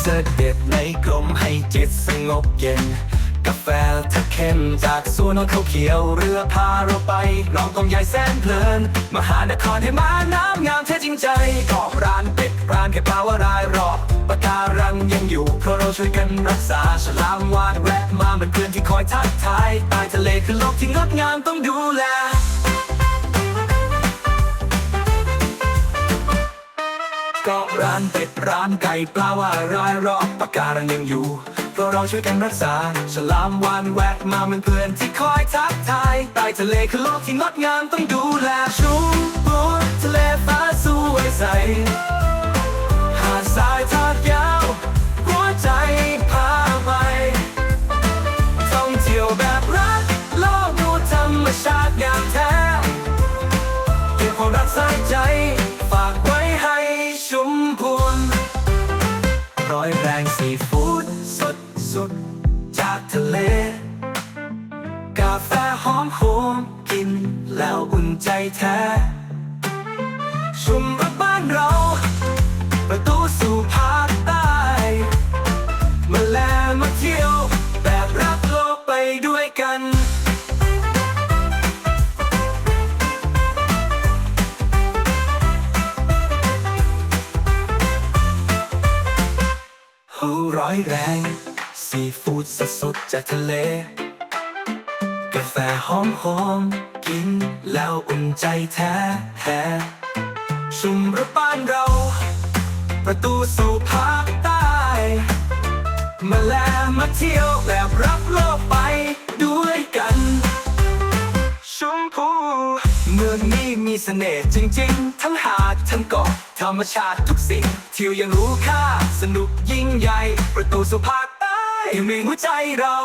เสด็จในกรมให้จิตสงบเย็น กาแฟถ้าเข้มจากสวนนนเขาเขียวเรือพาเราไปลองกองใหญ่แสนเพลิน มหานครให้มาน้ำงามแท้จริงใจกาะร้านเป็ดร้านแค่ปลาวารายรอบปะการังยังอยู่เพราะเราช่วยกันรักษาฉลามวาดแวะมาเหมือนเพื่อนที่คอยทักทายใต้ทะเลคือโลกที่งดงามต้องดูแลานเป็ดร้านไก่ปลาว่ารายรอบปากการังยังอยู่เพราะเราช่วยกันรักษา ฉลามวานแวะมาเป็นเพื่อนที่คอยทักทายใต้ทะเลคือโลกที่งดงามต้องดูแลชุ่มบัวทะเลฟ้าสวยใสหาดทรายทอดยาวหัวใจพาไปท่องเที่ยวแบบรักโลกดูธรรมชาติงามแท้เก็บความรักใส่ใจ งซีฟู้ดสดสุดจากทะเล กาแฟหอมหอมกินแล้วอุ่นใจแท้ ชุม ร้อยแรง ซีฟู้ดสดสดๆจากทะเล กาแฟหอมหอมๆกินแล้วอุ่นใจแท้แท้ชุมรบ้านเรา ประตูสู่ภาคใต้ มาแลมาเที่ยวแบบรับโลกไปด้วย พู เมืองนี้มีเสน่ห์จริงๆ ทั้งหาดทั้งเกาะธรรมชาติทุกสิ่งที่ยวยังรู้ค่า สนุกยิ่งใหญ่ ประตูสู่ภาคใต้อยู่ในหัวใจเรา